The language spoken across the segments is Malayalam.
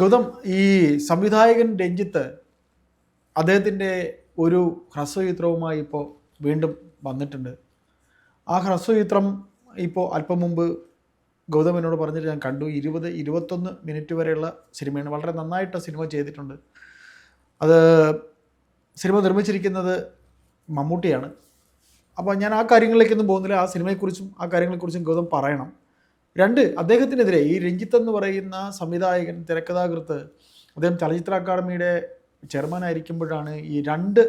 ഗൗതം ഈ സംവിധായകൻ രഞ്ജിത്ത് അദ്ദേഹത്തിന്റെ ഒരു ഹ്രസ്വചിത്രവുമായി ഇപ്പോൾ വീണ്ടും വന്നിട്ടുണ്ട്. ആ ഹ്രസ്വചിത്രം ഇപ്പോൾ അല്പം മുമ്പ് ഗൗതം എന്നോട് പറഞ്ഞിട്ട് ഞാൻ കണ്ടു. ഇരുപത് ഇരുപത്തൊന്ന് മിനിറ്റ് വരെയുള്ള സിനിമയാണ്. വളരെ നന്നായിട്ട് സിനിമ ചെയ്തിട്ടുണ്ട്. അത് സിനിമ നിർമ്മിച്ചിരിക്കുന്നത് മമ്മൂട്ടിയാണ്. അപ്പോൾ ഞാൻ ആ കാര്യങ്ങളിലേക്കൊന്നും പോകുന്നില്ല. ആ സിനിമയെക്കുറിച്ചും ആ കാര്യങ്ങളെക്കുറിച്ചും ഗൗതം പറയണം. രണ്ട് അദ്ദേഹത്തിനെതിരെ ഈ രഞ്ജിത്ത് എന്ന് പറയുന്ന സംവിധായകൻ തിരക്കഥാകൃത്ത് അദ്ദേഹം ചലച്ചിത്ര അക്കാദമിയുടെ ചെയർമാൻ ആയിരിക്കുമ്പോഴാണ് ഈ രണ്ട്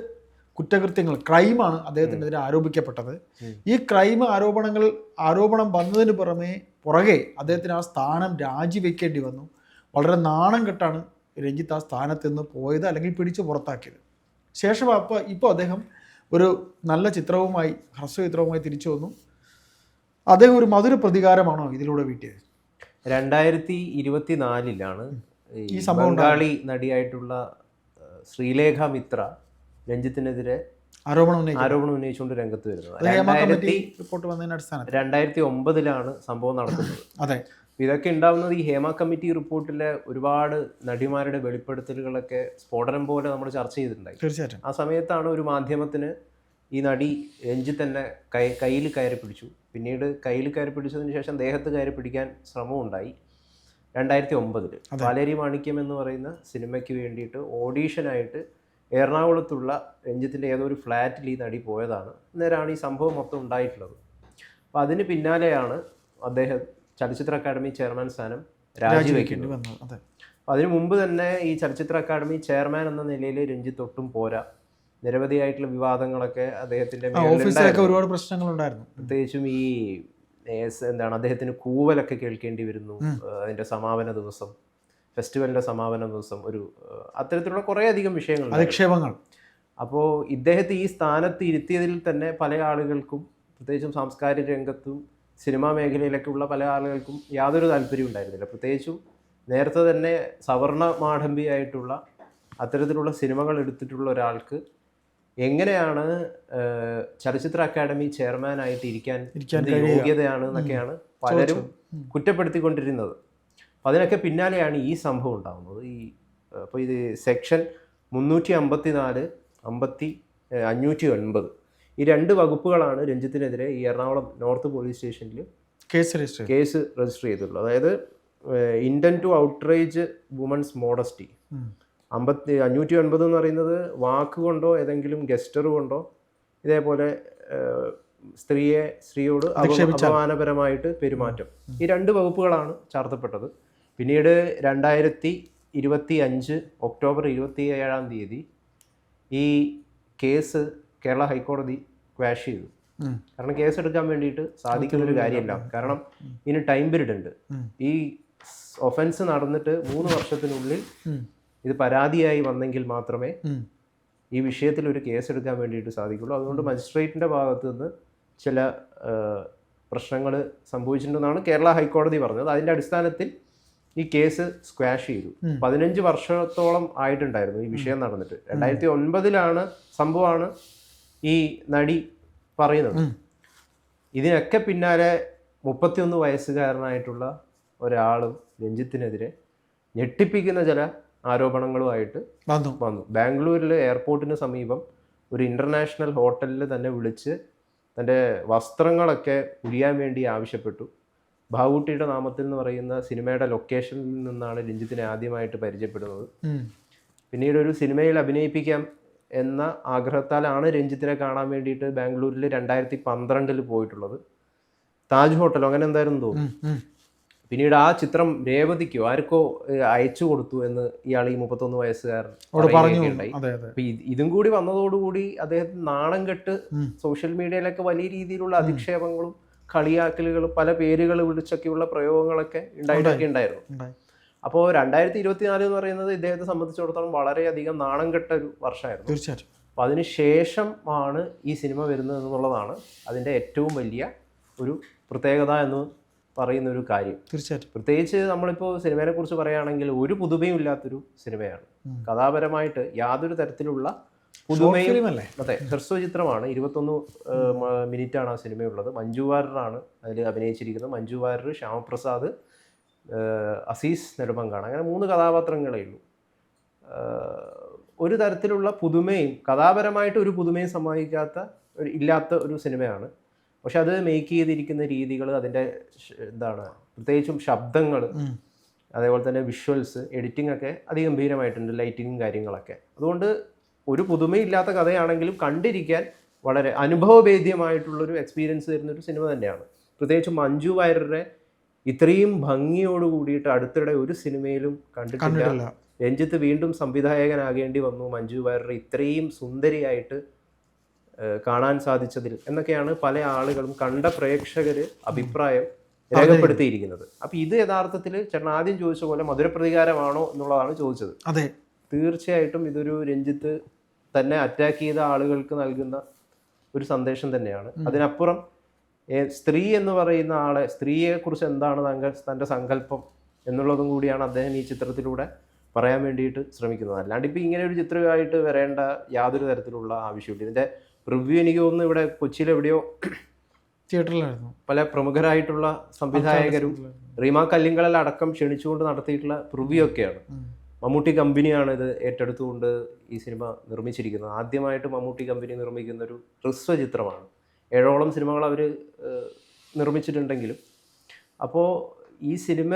കുറ്റകൃത്യങ്ങൾ ക്രൈമാണ് അദ്ദേഹത്തിനെതിരെ ആരോപിക്കപ്പെട്ടത്. ഈ ക്രൈം ആരോപണങ്ങൾ ആരോപണം വന്നതിന് പുറമെ പുറകെ അദ്ദേഹത്തിന് ആ സ്ഥാനം രാജിവെക്കേണ്ടി വന്നു. വളരെ നാണം കെട്ടാണ് രഞ്ജിത്ത് ആ സ്ഥാനത്ത് നിന്ന് പോയത് അല്ലെങ്കിൽ പിടിച്ചു പുറത്താക്കിയത്. ശേഷം അപ്പോൾ ഇപ്പോൾ അദ്ദേഹം ഒരു നല്ല ചിത്രവുമായി ഹ്രസ്വ ചിത്രവുമായി തിരിച്ചു വന്നു. അദ്ദേഹം ഒരു മധുര പ്രതികാരമാണോ ഇതിലൂടെ വീട്ടിയത്? രണ്ടായിരത്തി ഇരുപത്തിനാലിലാണ് ഈ ബംഗാളി നടിയായിട്ടുള്ള ശ്രീലേഖ മിത്ര രഞ്ജിത്തിനെതിരെ ആരോപണം ആരോപണം ഉന്നയിച്ചുകൊണ്ട് രംഗത്ത് വരുന്നത്. രണ്ടായിരത്തി ഒമ്പതിലാണ് സംഭവം നടക്കുന്നത്. അതെ. ഇതൊക്കെ ഉണ്ടാവുന്നത് ഈ ഹേമ കമ്മിറ്റി റിപ്പോർട്ടിലെ ഒരുപാട് നടിമാരുടെ വെളിപ്പെടുത്തലുകളൊക്കെ സ്ഫോടനം പോലെ നമ്മൾ ചർച്ച ചെയ്തിട്ടുണ്ടായി. തീർച്ചയായിട്ടും. ആ സമയത്താണ് ഒരു മാധ്യമത്തിന് ഈ നടി രഞ്ജിത്ത് തന്നെ കൈ കയ്യിൽ കയറി പിടിച്ചു. പിന്നീട് കയ്യിൽ കയറി പിടിച്ചതിന് ശേഷം ദേഹത്ത് കയറി പിടിക്കാൻ ശ്രമം ഉണ്ടായി രണ്ടായിരത്തി ഒമ്പതിൽ വാലേരി മാണിക്യം എന്ന് പറയുന്ന സിനിമയ്ക്ക് വേണ്ടിയിട്ട് ഓഡീഷനായിട്ട് എറണാകുളത്തുള്ള രഞ്ജിത്തിന്റെ ഏതോ ഒരു ഫ്ലാറ്റിൽ ഈ നടി പോയതാണ്. അന്നേരമാണ് ഈ സംഭവം മൊത്തം ഉണ്ടായിട്ടുള്ളത്. അപ്പോൾ അതിന് പിന്നാലെയാണ് അദ്ദേഹം ചലച്ചിത്ര അക്കാദമി ചെയർമാൻ സ്ഥാനം രാജിവെക്കുന്നത്. അപ്പോൾ അതിനു മുമ്പ് തന്നെ ഈ ചലച്ചിത്ര അക്കാദമി ചെയർമാൻ എന്ന നിലയിൽ രഞ്ജിത്ത് ഒട്ടും പോരാ. നിരവധിയായിട്ടുള്ള വിവാദങ്ങളൊക്കെ അദ്ദേഹത്തിന്റെ ഓഫീസിലൊക്കെ ഒരുപാട് പ്രശ്നങ്ങൾ ഉണ്ടായിരുന്നു പ്രത്യേകിച്ചും ഈ എന്താണ് അദ്ദേഹത്തിന് കൂവലൊക്കെ കേൾക്കേണ്ടി വരുന്നു അതിന്റെ സമാപന ദിവസം ഫെസ്റ്റിവലിന്റെ സമാപന ദിവസം ഒരു അത്തരത്തിലുള്ള കുറേ അധികം വിഷയങ്ങൾ അധിക്ഷേപങ്ങൾ. അപ്പോൾ ഇദ്ദേഹത്തെ ഈ സ്ഥാനത്ത് ഇരുത്തിയതിൽ തന്നെ പല ആളുകൾക്കും പ്രത്യേകിച്ചും സാംസ്കാരിക രംഗത്തും സിനിമാ മേഖലയിലൊക്കെ ഉള്ള പല ആളുകൾക്കും യാതൊരു താല്പര്യവും ഉണ്ടായിരുന്നില്ല. പ്രത്യേകിച്ചും നേരത്തെ തന്നെ സവർണ മാഠമ്പിയായിട്ടുള്ള അത്തരത്തിലുള്ള സിനിമകൾ എടുത്തിട്ടുള്ള ഒരാൾക്ക് എങ്ങനെയാണ് ചലച്ചിത്ര അക്കാദമി ചെയർമാനായിട്ട് ഇരിക്കാൻ യോഗ്യതയാണ് എന്നൊക്കെയാണ് പലരും കുറ്റപ്പെടുത്തിക്കൊണ്ടിരുന്നത്. അപ്പം അതിനൊക്കെ പിന്നാലെയാണ് ഈ സംഭവം ഉണ്ടാകുന്നത് ഈ അപ്പോൾ ഇത് സെക്ഷൻ മുന്നൂറ്റി അമ്പത്തി നാല് അമ്പത്തി അഞ്ഞൂറ്റി ഒൻപത് ഈ രണ്ട് വകുപ്പുകളാണ് രഞ്ജിത്തിനെതിരെ ഈ എറണാകുളം നോർത്ത് പോലീസ് സ്റ്റേഷനിൽ കേസ് രജിസ്റ്റർ കേസ് രജിസ്റ്റർ ചെയ്തിട്ടുള്ളത്. അതായത് intent to outrage women's modesty. അമ്പത്തി അഞ്ഞൂറ്റി ഒൻപത് എന്ന് പറയുന്നത് വാക്കുകൊണ്ടോ ഏതെങ്കിലും ഗസ്റ്റർ കൊണ്ടോ ഇതേപോലെ സ്ത്രീയെ സ്ത്രീയോട് അപ- അപമാനപരമായിട്ട് പെരുമാറ്റം. ഈ രണ്ട് വകുപ്പുകളാണ് ചാർത്തപ്പെട്ടത്. പിന്നീട് രണ്ടായിരത്തി ഇരുപത്തി അഞ്ച് ഒക്ടോബർ ഇരുപത്തി ഏഴാം തീയതി ഈ കേസ് കേരള ഹൈക്കോടതി ക്വാഷ് ചെയ്തു. കാരണം കേസ് എടുക്കാൻ വേണ്ടിയിട്ട് സാധിക്കുന്ന ഒരു കാര്യമല്ല. കാരണം ഇതിന് ടൈം പീരീഡ് ഉണ്ട്. ഈ ഒഫൻസ് നടന്നിട്ട് മൂന്ന് വർഷത്തിനുള്ളിൽ. ഇത് പരാതിയായി വന്നെങ്കിൽ മാത്രമേ ഈ വിഷയത്തിൽ ഒരു കേസ് എടുക്കാൻ വേണ്ടിയിട്ട് സാധിക്കുള്ളൂ. അതുകൊണ്ട് മജിസ്ട്രേറ്റിന്റെ ഭാഗത്തു നിന്ന് ചില പ്രശ്നങ്ങൾ സംഭവിച്ചിട്ടുണ്ടെന്നാണ് കേരള ഹൈക്കോടതി പറഞ്ഞത്. അതിന്റെ അടിസ്ഥാനത്തിൽ ഈ കേസ് സ്ക്വാഷ് ചെയ്തു. പതിനഞ്ച് വർഷത്തോളം ആയിട്ടുണ്ടായിരുന്നു ഈ വിഷയം നടന്നിട്ട്. രണ്ടായിരത്തി ഒൻപതിലാണ് സംഭവമാണ് ഈ നടി പറയുന്നത്. ഇതിനൊക്കെ പിന്നാലെ മുപ്പത്തിയൊന്ന് വയസ്സുകാരനായിട്ടുള്ള ഒരാളും രഞ്ജിത്തിനെതിരെ ഞെട്ടിപ്പിക്കുന്ന ചില ആരോപണങ്ങളുമായിട്ട് വന്നു. വന്നു. ബാംഗ്ലൂരിലെ എയർപോർട്ടിന് സമീപം ഒരു ഇന്റർനാഷണൽ ഹോട്ടലിൽ തന്നെ വിളിച്ച് തന്റെ വസ്ത്രങ്ങളൊക്കെ ഉരിയാൻ വേണ്ടി ആവശ്യപ്പെട്ടു. ഭാവൂട്ടിയുടെ നാമത്തിൽ എന്ന് പറയുന്ന സിനിമയുടെ ലൊക്കേഷനിൽ നിന്നാണ് രഞ്ജിത്തിനെ ആദ്യമായിട്ട് പരിചയപ്പെടുന്നത്. പിന്നീട് ഒരു സിനിമയിൽ അഭിനയിപ്പിക്കാം എന്ന ആഗ്രഹത്താലാണ് രഞ്ജിത്തിനെ കാണാൻ വേണ്ടിയിട്ട് ബാംഗ്ലൂരിൽ രണ്ടായിരത്തി പന്ത്രണ്ടിൽ പോയിട്ടുള്ളത്. താജ് ഹോട്ടലോ അങ്ങനെ എന്തായിരുന്നു തോന്നുന്നു. പിന്നീട് ആ ചിത്രം രേവതിക്കോ ആർക്കോ അയച്ചു കൊടുത്തു എന്ന് ഇയാൾ ഈ മുപ്പത്തൊന്ന് വയസ്സുകാരൻ പറയുകയുണ്ടായി. അപ്പൊ ഇതും കൂടി വന്നതോടുകൂടി അദ്ദേഹത്തിന് നാണം കെട്ട് സോഷ്യൽ മീഡിയയിലൊക്കെ വലിയ രീതിയിലുള്ള അധിക്ഷേപങ്ങളും കളിയാക്കലുകളും പല പേരുകൾ വിളിച്ചൊക്കെയുള്ള പ്രയോഗങ്ങളൊക്കെ ഉണ്ടായിട്ടൊക്കെ ഉണ്ടായിരുന്നു. അപ്പോൾ രണ്ടായിരത്തി ഇരുപത്തിനാല് എന്ന് പറയുന്നത് ഇദ്ദേഹത്തെ സംബന്ധിച്ചിടത്തോളം വളരെയധികം നാണം കെട്ട ഒരു വർഷമായിരുന്നു. തീർച്ചയായിട്ടും. അപ്പോൾ അതിന് ശേഷം ആണ് ഈ സിനിമ വരുന്നത് എന്നുള്ളതാണ് അതിന്റെ ഏറ്റവും വലിയ ഒരു പ്രത്യേകത എന്ന് പറയുന്ന ഒരു കാര്യം. തീർച്ചയായിട്ടും. പ്രത്യേകിച്ച് നമ്മളിപ്പോൾ സിനിമയെ കുറിച്ച് പറയുകയാണെങ്കിൽ ഒരു പുതുമയും ഇല്ലാത്തൊരു സിനിമയാണ്. കഥാപരമായിട്ട് യാതൊരു തരത്തിലുള്ള പുതുമയും അതെ ഹ്രസ്വ ചിത്രമാണ് ഇരുപത്തൊന്ന് മിനിറ്റ് ആണ് ആ സിനിമയുള്ളത്. മഞ്ജു വാര്യറാണ് അതിൽ അഭിനയിച്ചിരിക്കുന്നത്. മഞ്ജു വാര്യർ ശ്യാമപ്രസാദ് അസീസ് നെടുമങ്കാണ് അങ്ങനെ മൂന്ന് കഥാപാത്രങ്ങളേ ഉള്ളൂ. ഒരു തരത്തിലുള്ള പുതുമയും കഥാപരമായിട്ട് ഒരു പുതുമയും സമ്മാനിക്കാത്ത ഒരു ഇല്ലാത്ത ഒരു സിനിമയാണ് പക്ഷെ അത് മേക്ക് ചെയ്തിരിക്കുന്ന രീതികൾ അതിന്റെ എന്താണ് പ്രത്യേകിച്ചും ശബ്ദങ്ങൾ അതേപോലെ തന്നെ വിഷ്വൽസ് എഡിറ്റിംഗ് ഒക്കെ അതിഗംഭീരമായിട്ടുണ്ട് ലൈറ്റിങ്ങും കാര്യങ്ങളൊക്കെ. അതുകൊണ്ട് ഒരു പുതുമയില്ലാത്ത കഥയാണെങ്കിലും കണ്ടിരിക്കാൻ വളരെ അനുഭവഭേദ്യമായിട്ടുള്ളൊരു എക്സ്പീരിയൻസ് തരുന്ന ഒരു സിനിമ തന്നെയാണ്. പ്രത്യേകിച്ച് മഞ്ജു വാര്യരുടെ ഇത്രയും ഭംഗിയോട് കൂടിയിട്ട് അടുത്തിടെ ഒരു സിനിമയിലും കണ്ടിട്ടില്ല. രഞ്ജിത്ത് വീണ്ടും സംവിധായകനാകേണ്ടി വന്നു മഞ്ജു വാര്യർ ഇത്രയും സുന്ദരിയായിട്ട് കാണാൻ സാധിച്ചതിൽ എന്നൊക്കെയാണ് പല ആളുകളും കണ്ട പ്രേക്ഷകര് അഭിപ്രായം രേഖപ്പെടുത്തിയിരിക്കുന്നത്. അപ്പൊ ഇത് യഥാർത്ഥത്തിൽ ചേട്ടൻ ആദ്യം ചോദിച്ച പോലെ മധുരപ്രതികാരമാണോ എന്നുള്ളതാണ് ചോദിച്ചത്. അതെ. തീർച്ചയായിട്ടും ഇതൊരു രഞ്ജിത്ത് തന്നെ അറ്റാക്ക് ചെയ്ത ആളുകൾക്ക് നൽകുന്ന ഒരു സന്ദേശം തന്നെയാണ്. അതിനപ്പുറം സ്ത്രീ എന്ന് പറയുന്ന ആളെ സ്ത്രീയെ കുറിച്ച് എന്താണ് തങ്ക തന്റെ സങ്കല്പം എന്നുള്ളതും കൂടിയാണ് അദ്ദേഹം ഈ ചിത്രത്തിലൂടെ പറയാൻ വേണ്ടിയിട്ട് ശ്രമിക്കുന്നത്. അല്ലാണ്ട് ഇപ്പം ഇങ്ങനെ ഒരു ചിത്രമായിട്ട് വരേണ്ട യാതൊരു തരത്തിലുള്ള ആവശ്യമില്ല ഇതിന്റെ റിവ്യൂ എനിക്ക് തോന്നുന്നു ഇവിടെ കൊച്ചിയിൽ എവിടെയോ തിയേറ്ററിലായിരുന്നു. പല പ്രമുഖരായിട്ടുള്ള സംവിധായകരും റീമ കല്ലിങ്കളെ അടക്കം ക്ഷണിച്ചുകൊണ്ട് നടത്തിയിട്ടുള്ള റിവ്യൂ ഒക്കെയാണ്. മമ്മൂട്ടി കമ്പനിയാണ് ഇത് ഏറ്റെടുത്തുകൊണ്ട് ഈ സിനിമ നിർമ്മിച്ചിരിക്കുന്നത്. ആദ്യമായിട്ട് മമ്മൂട്ടി കമ്പനി നിർമ്മിക്കുന്ന ഒരു ഹ്രസ്വ ചിത്രമാണ് ഏഴോളം സിനിമകൾ അവർ നിർമ്മിച്ചിട്ടുണ്ടെങ്കിലും. അപ്പോൾ ഈ സിനിമ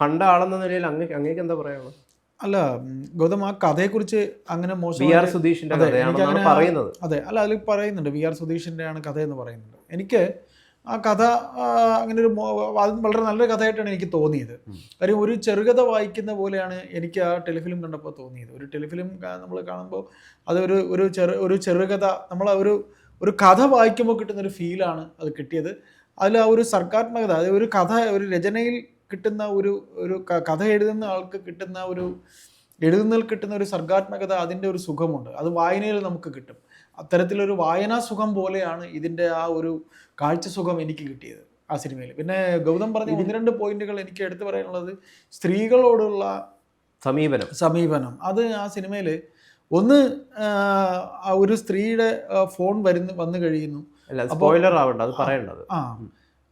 കണ്ട ആളെന്ന നിലയിൽ അങ്ങ് അങ്ങേക്ക് എന്താ പറയാനുള്ളത്? അല്ല ഗൗതം ആ കഥയെക്കുറിച്ച് അങ്ങനെ മോശം വി ആർ സുധീഷിന്റെ കഥയാണെന്നാണ് പറയുന്നത്. അതെ അല്ല അതിൽ പറയുന്നുണ്ട് വി ആർ സുധീഷിന്റെ ആണ് കഥ എന്ന് പറയുന്നുണ്ട്. എനിക്ക് ആ കഥ അങ്ങനെ ഒരു അത് വളരെ നല്ലൊരു കഥയായിട്ടാണ് എനിക്ക് തോന്നിയത്. കാര്യം ഒരു ചെറുകഥ വായിക്കുന്ന പോലെയാണ് എനിക്ക് ആ ടെലിഫിലിം കണ്ടപ്പോൾ തോന്നിയത്. ഒരു ടെലിഫിലിം നമ്മൾ കാണുമ്പോൾ അതൊരു ഒരു ചെറു ഒരു ചെറുകഥ നമ്മൾ ഒരു ഒരു കഥ വായിക്കുമ്പോൾ കിട്ടുന്ന ഒരു ഫീലാണ് അത് കിട്ടിയത്. അതിൽ ആ ഒരു സർഗാത്മകത അത് ഒരു കഥ ഒരു രചനയിൽ കിട്ടുന്ന ഒരു ഒരു കഥ എഴുതുന്ന ആൾക്ക് കിട്ടുന്ന ഒരു എഴുതുന്നതിൽ കിട്ടുന്ന ഒരു സർഗാത്മകത അതിന്റെ ഒരു സുഖമുണ്ട്. അത് വായനയിൽ നമുക്ക് കിട്ടും. അത്തരത്തിലൊരു വായനാ സുഖം പോലെയാണ് ഇതിന്റെ ആ ഒരു കാഴ്ച സുഖം എനിക്ക് കിട്ടിയത് ആ സിനിമയിൽ. പിന്നെ ഗൗതം പറഞ്ഞ ഒന്ന് രണ്ട് പോയിന്റുകൾ എനിക്ക് എടുത്തു പറയാനുള്ളത് സ്ത്രീകളോടുള്ള സമീപനം. സമീപനം. അത് ആ സിനിമയിൽ ഒന്ന് ഒരു സ്ത്രീയുടെ ഫോൺ വരുന്നു വന്നു കഴിയുന്നു. സ്പോയിലർ ആവണ്ട അത് പറയേണ്ടത്. ആ.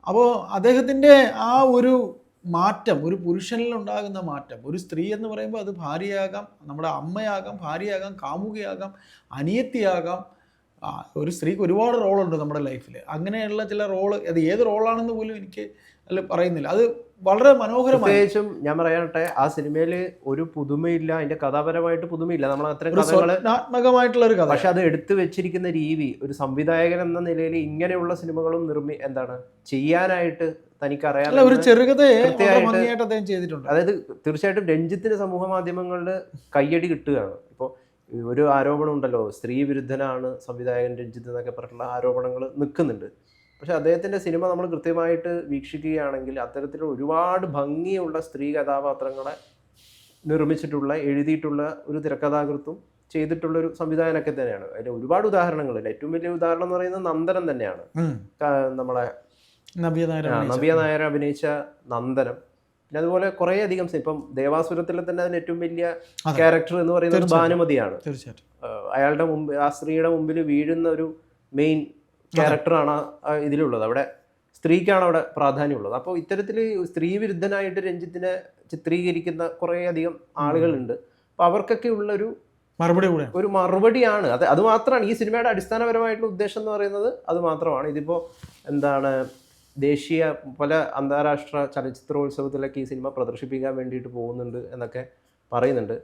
അപ്പോൾ അദ്ദേഹത്തിന്റെ ആ ഒരു മാറ്റം ഒരു പുരുഷനിൽ ഉണ്ടാകുന്ന മാറ്റം ഒരു സ്ത്രീ എന്ന് പറയുമ്പോൾ അത് ഭാര്യയാകാം നമ്മുടെ അമ്മയാകാം ഭാര്യയാകാം കാമുകയാകാം അനിയത്തിയാകാം ആ, ഒരു സ്ത്രീക്ക് ഒരുപാട് റോളുണ്ട് നമ്മുടെ ലൈഫിൽ അങ്ങനെയുള്ള ചില റോൾ അത് ഏത് റോളാണെന്ന് പോലും എനിക്ക് അല്ല പറയുന്നില്ല. അത് വളരെ മനോഹരമായി. പ്രത്യേകിച്ചും ഞാൻ പറയട്ടെ ആ സിനിമയിൽ ഒരു പുതുമയില്ല അതിന്റെ കഥാപരമായിട്ട് പുതുമയില്ല. നമ്മൾ അത്തരം ഒരു കഥ. പക്ഷെ അത് എടുത്തു വെച്ചിരിക്കുന്ന രീതി ഒരു സംവിധായകൻ എന്ന നിലയിൽ ഇങ്ങനെയുള്ള സിനിമകളും നിർമ്മി എന്താണ്? ചെയ്യാനായിട്ട് തനിക്കറിയാം ഒരു ചെറുകഥയെ അതായത് തീർച്ചയായിട്ടും രഞ്ജിത്തിന് സമൂഹ മാധ്യമങ്ങളിൽ കയ്യടി കിട്ടുകയാണ്. ഇപ്പോൾ ഒരു ആരോപണം ഉണ്ടല്ലോ സ്ത്രീ വിരുദ്ധനാണ് സംവിധായകൻ രഞ്ജിത്ത് എന്നൊക്കെ പറഞ്ഞിട്ടുള്ള ആരോപണങ്ങൾ നിൽക്കുന്നുണ്ട്. പക്ഷെ അദ്ദേഹത്തിന്റെ സിനിമ നമ്മൾ കൃത്യമായിട്ട് വീക്ഷിക്കുകയാണെങ്കിൽ അത്തരത്തിൽ ഒരുപാട് ഭംഗിയുള്ള സ്ത്രീ കഥാപാത്രങ്ങളെ നിർമ്മിച്ചിട്ടുള്ള എഴുതിയിട്ടുള്ള ഒരു തിരക്കഥാകൃത്തും ചെയ്തിട്ടുള്ള ഒരു സംവിധായകനൊക്കെ തന്നെയാണ്. അതിൽ ഒരുപാട് ഉദാഹരണങ്ങളുണ്ട്. ഏറ്റവും വലിയ ഉദാഹരണം എന്ന് പറയുന്നത് നന്ദനം തന്നെയാണ്. നമ്മളെ നവ്യ നായർ അഭിനയിച്ച നന്ദനം. പിന്നെ അതുപോലെ കുറേ അധികം ഇപ്പം ദേവാസുരത്തിലെ തന്നെ അതിന് ഏറ്റവും വലിയ ക്യാരക്ടർ എന്ന് പറയുന്നത്. ഭാനുമതിയാണ്. തീർച്ചയായിട്ടും. അയാളുടെ മുമ്പ് ആ സ്ത്രീയുടെ മുമ്പിൽ വീഴുന്ന ഒരു മെയിൻ ക്യാരക്ടറാണ് ഇതിലുള്ളത്. അവിടെ സ്ത്രീക്കാണ് അവിടെ പ്രാധാന്യമുള്ളത്. അപ്പോൾ ഇത്തരത്തിൽ സ്ത്രീ വിരുദ്ധനായിട്ട് രഞ്ജിത്തിനെ ചിത്രീകരിക്കുന്ന കുറേയധികം ആളുകളുണ്ട്. അപ്പോൾ അവർക്കൊക്കെ ഉള്ളൊരു മറുപടി കൂടെ. ഒരു മറുപടിയാണ്. അത് അത് മാത്രമാണ് ഈ സിനിമയുടെ അടിസ്ഥാനപരമായിട്ടുള്ള ഉദ്ദേശം എന്ന് പറയുന്നത്. അത് മാത്രമാണ്. ഇതിപ്പോൾ എന്താണ് ദേശീയ പല അന്താരാഷ്ട്ര ചലച്ചിത്രോത്സവത്തിലൊക്കെ ഈ സിനിമ പ്രദർശിപ്പിക്കാൻ വേണ്ടിയിട്ട് പോകുന്നുണ്ട് എന്നൊക്കെ പറയുന്നുണ്ട്.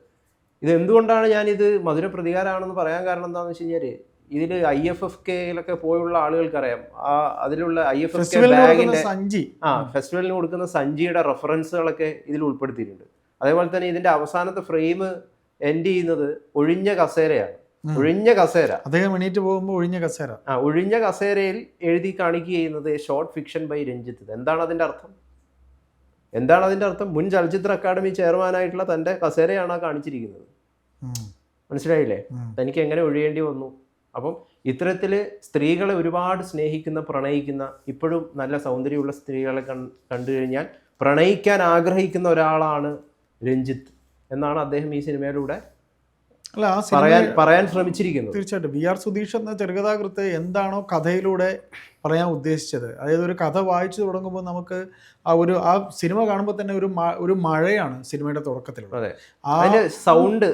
ഇത് എന്തുകൊണ്ടാണ് ഞാനിത് മധുര പ്രതികാരമാണെന്ന് പറയാൻ കാരണം എന്താണെന്ന് വെച്ച് കഴിഞ്ഞാൽ ഇതിൽ ഐ എഫ് എഫ് കെയിലൊക്കെ പോയുള്ള ആളുകൾക്കറിയാം. ആ അതിലുള്ള ഐ എഫ് എഫ് കെ ബാഗിന്റെ സഞ്ചി. ആ ഫെസ്റ്റിവലിന് കൊടുക്കുന്ന സഞ്ചിയുടെ റെഫറൻസുകളൊക്കെ ഇതിൽ ഉൾപ്പെടുത്തിയിട്ടുണ്ട്. അതേപോലെ തന്നെ ഇതിന്റെ അവസാനത്തെ ഫ്രെയിം എൻഡ് ചെയ്യുന്നത് ഒഴിഞ്ഞ കസേരയാണ്. ഒഴിഞ്ഞ കസേര. അദ്ദേഹം എണീറ്റ് പോകുമ്പോൾ ഒഴിഞ്ഞ കസേര. ആ ഒഴിഞ്ഞ കസേരയിൽ എഴുതി കാണിക്കുക ചെയ്യുന്നത് ഷോർട്ട് ഫിക്ഷൻ ബൈ രഞ്ജിത്ത്. എന്താണ് അതിന്റെ അർത്ഥം? എന്താണ് അതിന്റെ അർത്ഥം? മുൻ ചലച്ചിത്ര അക്കാദമി ചെയർമാനായിട്ടുള്ള തന്റെ കസേരയാണ് ആ കാണിച്ചിരിക്കുന്നത്. മനസ്സിലായില്ലേ? തനിക്ക് എങ്ങനെ ഒഴിയേണ്ടി വന്നു? അപ്പം ഇത്തരത്തിൽ സ്ത്രീകളെ ഒരുപാട് സ്നേഹിക്കുന്ന പ്രണയിക്കുന്ന ഇപ്പോഴും നല്ല സൗന്ദര്യമുള്ള സ്ത്രീകളെ കൺ കണ്ടു കഴിഞ്ഞാൽ പ്രണയിക്കാൻ ആഗ്രഹിക്കുന്ന ഒരാളാണ് രഞ്ജിത്ത് എന്നാണ് അദ്ദേഹം ഈ സിനിമയിലൂടെ പറയാൻ പറയാൻ ശ്രമിച്ചിരിക്കുന്നത് തീർച്ചയായിട്ടും. വി ആർ സുധീഷ് എന്ന ചെറുകഥാകൃത്ത് എന്താണോ കഥയിലൂടെ പറയാൻ ഉദ്ദേശിച്ചത്. അതായത് ഒരു കഥ വായിച്ചു തുടങ്ങുമ്പോൾ നമുക്ക് ആ ഒരു ആ സിനിമ കാണുമ്പോൾ തന്നെ ഒരു ഒരു മഴയാണ് സിനിമയുടെ തുടക്കത്തിലുള്ളത്. ആ സൗണ്ട്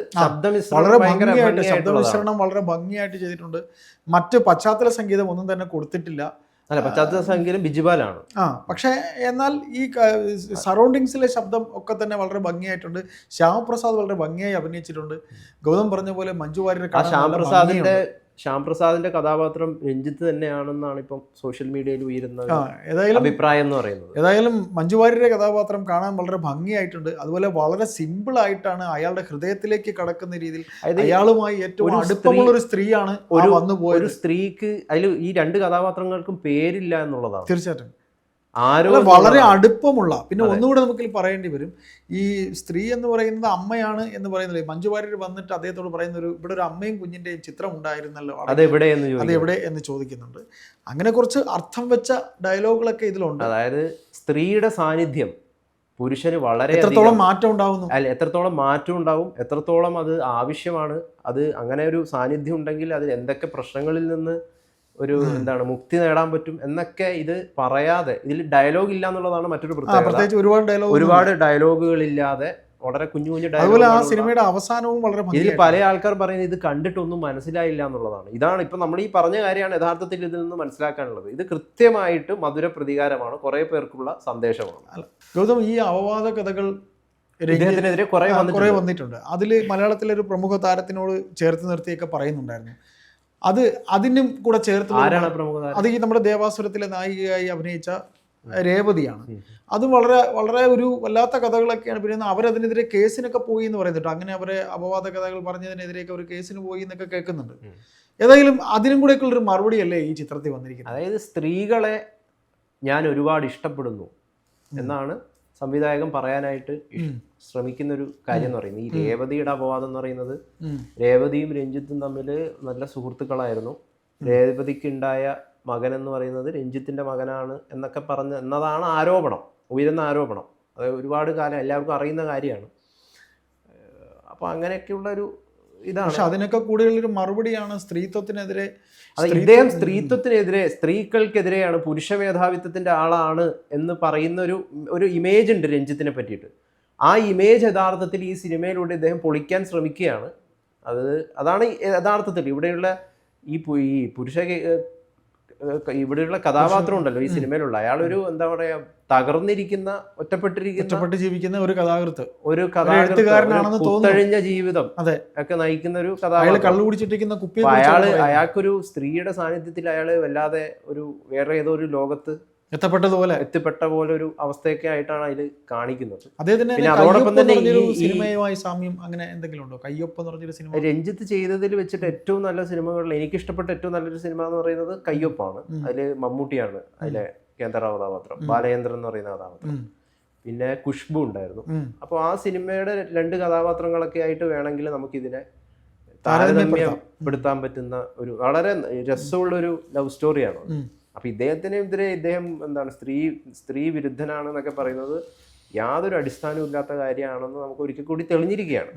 വളരെ ഭംഗിയായിട്ട് ശബ്ദ ശബ്ദമിശ്രണം വളരെ ഭംഗിയായിട്ട് ചെയ്തിട്ടുണ്ട്. മറ്റ് പശ്ചാത്തല സംഗീതം ഒന്നും തന്നെ കൊടുത്തിട്ടില്ല. അല്ല പശ്ചാത്തല സംഗീതം ബിജുപാലാണ് ആ പക്ഷേ എന്നാൽ ഈ സറൗണ്ടിങ്സിലെ ശബ്ദം ഒക്കെ തന്നെ വളരെ ഭംഗിയായിട്ടുണ്ട്. ശ്യാമപ്രസാദ് വളരെ ഭംഗിയായി അഭിനയിച്ചിട്ടുണ്ട്. ഗൗതം പറഞ്ഞ പോലെ മഞ്ജു വാര്യർ ശ്യാമപ്രസാദിന്റെ ശ്യാംപ്രസാദിന്റെ കഥാപാത്രം രഞ്ജിത്ത് തന്നെയാണെന്നാണ് ഇപ്പം സോഷ്യൽ മീഡിയയിൽ ഉയരുന്ന അഭിപ്രായം എന്ന് പറയുന്നത്. ഏതായാലും മഞ്ജു വാര്യരുടെ കഥാപാത്രം കാണാൻ വളരെ ഭംഗിയായിട്ടുണ്ട്. അതുപോലെ വളരെ സിമ്പിൾ ആയിട്ടാണ് അയാളുടെ ഹൃദയത്തിലേക്ക് കടക്കുന്ന രീതിയിൽ അയാളുമായി ഏറ്റവും അടുപ്പമുള്ള ഒരു സ്ത്രീയാണ് ഒരു- വന്നു പോയ ഒരു സ്ത്രീക്ക് അതിൽ ഈ രണ്ട് കഥാപാത്രങ്ങൾക്കും പേരില്ല എന്നുള്ളതാണ്. തീർച്ചയായിട്ടും. ആരോ വളരെ അടുപ്പമുള്ള. പിന്നെ. ഒന്നുകൂടെ നമുക്ക് പറയേണ്ടി വരും. ഈ സ്ത്രീ എന്ന് പറയുന്നത് അമ്മയാണ് എന്ന് പറയുന്നത് മഞ്ജു വാര്യർ വന്നിട്ട് അദ്ദേഹത്തോട് പറയുന്ന ഒരു ഇവിടെ ഒരു അമ്മയും കുഞ്ഞിന്റെയും ചിത്രം ഉണ്ടായിരുന്നല്ലോ അതെവിടെ എന്ന് അത് ചോദിക്കും എവിടെ എന്ന് ചോദിക്കുന്നുണ്ട്. അങ്ങനെ കുറച്ച് അർത്ഥം വെച്ച ഡയലോഗുകളൊക്കെ ഇതിലുണ്ട്. അതായത് സ്ത്രീയുടെ സാന്നിധ്യം പുരുഷന് വളരെ എത്രത്തോളം മാറ്റം ഉണ്ടാവുന്നു? അല്ല എത്രത്തോളം മാറ്റം ഉണ്ടാവും എത്രത്തോളം അത് ആവശ്യമാണ് അത് അങ്ങനെ ഒരു സാന്നിധ്യം ഉണ്ടെങ്കിൽ അതിൽ എന്തൊക്കെ പ്രശ്നങ്ങളിൽ നിന്ന് ഒരു എന്താണ് മുക്തി നേടാൻ പറ്റും എന്നൊക്കെ ഇത് പറയാതെ ഇതിൽ ഡയലോഗ് ഇല്ല എന്നുള്ളതാണ് മറ്റൊരു പ്രത്യേകത. ഒരുപാട് ഡയലോഗ് ഒരുപാട് ഡയലോഗുകൾ ഇല്ലാതെ വളരെ കുഞ്ഞു കുഞ്ഞു ഡയലോഗ് ആ സിനിമയുടെ അവസാനവും വളരെ ഇതിൽ പല ആൾക്കാർ പറയുന്നത് ഇത് കണ്ടിട്ടൊന്നും മനസ്സിലായില്ല എന്നുള്ളതാണ്. ഇതാണ് ഇപ്പൊ നമ്മൾ ഈ പറഞ്ഞ കാര്യമാണ് യഥാർത്ഥത്തിൽ ഇതിൽ നിന്ന് മനസ്സിലാക്കാനുള്ളത്. ഇത് കൃത്യമായിട്ട് മധുര പ്രതികാരമാണ്. കുറെ പേർക്കുള്ള സന്ദേശമാണ്. ഗൗതം ഈ അവവാദ കഥകൾ ഇദ്ദേഹത്തിനെതിരെ കുറെ വന്നിട്ടുണ്ട്. അതിൽ മലയാളത്തിലെ ഒരു പ്രമുഖ താരത്തിനോട് ചേർത്ത് നിർത്തിയൊക്കെ പറയുന്നുണ്ടായിരുന്നു. അത് അതിനും കൂടെ ചേർത്ത് അത് ഈ നമ്മുടെ ദേവാസുരത്തിലെ നായികയായി അഭിനയിച്ച രേവതിയാണ്. അത് വളരെ വളരെ ഒരു വല്ലാത്ത കഥകളൊക്കെയാണ്. പിന്നെ അവരതിനെതിരെ കേസിനൊക്കെ പോയി എന്ന് പറയുന്നുണ്ട്. അങ്ങനെ അവരെ അപവാദ കഥകൾ പറഞ്ഞതിനെതിരെയൊക്കെ ഒരു കേസിന് പോയി എന്നൊക്കെ കേൾക്കുന്നുണ്ട്. ഏതായാലും അതിനും കൂടെ ഒരു മറുപടി അല്ലേ ഈ ചിത്രത്തിൽ വന്നിരിക്കുന്നത്? അതായത് സ്ത്രീകളെ ഞാൻ ഒരുപാട് ഇഷ്ടപ്പെടുന്നു എന്നാണ് സംവിധായകൻ പറയാനായിട്ട് ശ്രമിക്കുന്ന ഒരു കാര്യം എന്ന് പറയുന്നത് ഈ രേവതിയുടെ അപവാദം എന്ന് പറയുന്നത്. രേവതിയും രഞ്ജിത്തും തമ്മിൽ നല്ല സുഹൃത്തുക്കളായിരുന്നു. രേവതിക്കുണ്ടായ മകൻ എന്ന് പറയുന്നത് രഞ്ജിത്തിന്റെ മകനാണ് എന്നൊക്കെ പറഞ്ഞ എന്നതാണ് ആരോപണം ഉയരുന്ന ആരോപണം. അത് ഒരുപാട് കാലം എല്ലാവർക്കും അറിയുന്ന കാര്യമാണ്. അപ്പോൾ അങ്ങനെയൊക്കെയുള്ള ഒരു ഇതാണ്. പക്ഷെ അതിനൊക്കെ ഒരു മറുപടിയാണ് സ്ത്രീത്വത്തിനെതിരെ ഇദ്ദേഹം സ്ത്രീത്വത്തിനെതിരെ സ്ത്രീകൾക്കെതിരെയാണ് പുരുഷ മേധാവിത്വത്തിന്റെ ആളാണ് എന്ന് പറയുന്ന ഒരു ഒരു ഇമേജ് ഉണ്ട് രഞ്ജിത്തിനെ പറ്റിയിട്ട്. ആ ഇമേജ് യഥാർത്ഥത്തിൽ ഈ സിനിമയിലൂടെ ഇദ്ദേഹം പൊളിക്കാൻ ശ്രമിക്കുകയാണ്. അത് അതാണ് യഥാർത്ഥത്തിൽ ഇവിടെയുള്ള ഈ പുരുഷ ഇവിടെയുള്ള കഥാപാത്രം ഉണ്ടല്ലോ ഈ സിനിമയിലുള്ള. അയാളൊരു എന്താ പറയാ തകർന്നിരിക്കുന്ന ഒറ്റപ്പെട്ടിരിക്കുന്ന ഒറ്റപ്പെട്ട് ജീവിക്കുന്ന ഒരു കഥാകൃത്ത്. ഒരു കഥാകൃത്തുകാരനാണെന്ന് തോന്നുന്നു. ജീവിതം അതെ. ഒക്കെ നയിക്കുന്ന ഒരു കഥാപാത്രം. കള്ളു കുടിച്ചിട്ടിരിക്കുന്ന കുപ്പി അയാൾ അയാൾക്കൊരു സ്ത്രീയുടെ സാന്നിധ്യത്തിൽ അയാൾ വല്ലാതെ ഒരു വേറെ ഏതോ ഒരു ലോകത്ത് എത്തപ്പെട്ടതുപോലെ. എത്തിപ്പെട്ട പോലെ ഒരു അവസ്ഥയൊക്കെ ആയിട്ടാണ് അതിൽ കാണിക്കുന്നത്. പിന്നെ അതോടൊപ്പം തന്നെ സിനിമയുമായി സാമ്യം അങ്ങനെ എന്തെങ്കിലും ഉണ്ടോ? കയ്യൊപ്പം എന്ന് പറഞ്ഞൊരു സിനിമ? രഞ്ജിത്ത് ചെയ്തതിൽ വെച്ചിട്ട് ഏറ്റവും നല്ല സിനിമകളിൽ എനിക്ക് ഇഷ്ടപ്പെട്ട ഏറ്റവും നല്ലൊരു സിനിമ എന്ന് പറയുന്നത് കയ്യൊപ്പാണ്. അതിൽ മമ്മൂട്ടിയാണ്. അതിലെ കേന്ദ്ര കഥാപാത്രം. ബാലചന്ദ്രൻ എന്ന് പറയുന്ന കഥാപാത്രം. പിന്നെ കുഷ്ബു ഉണ്ടായിരുന്നു. അപ്പൊ അപ്പോൾ ആ സിനിമയുടെ രണ്ട് കഥാപാത്രങ്ങളൊക്കെ ആയിട്ട് വേണമെങ്കിൽ നമുക്കിതിനെ ഇതിനെ താരതമ്യപ്പെടുത്താൻ പറ്റുന്ന ഒരു വളരെ രസമുള്ള ഒരു ലവ് സ്റ്റോറിയാണ്. അപ്പൊ ഇദ്ദേഹത്തിനെതിരെ ഇദ്ദേഹം എന്താണ് സ്ത്രീ സ്ത്രീ വിരുദ്ധനാണെന്നൊക്കെ പറയുന്നത് യാതൊരു അടിസ്ഥാനവും ഇല്ലാത്ത കാര്യമാണെന്ന് നമുക്ക് ഒരിക്കൽ കൂടി തെളിഞ്ഞിരിക്കുകയാണ്.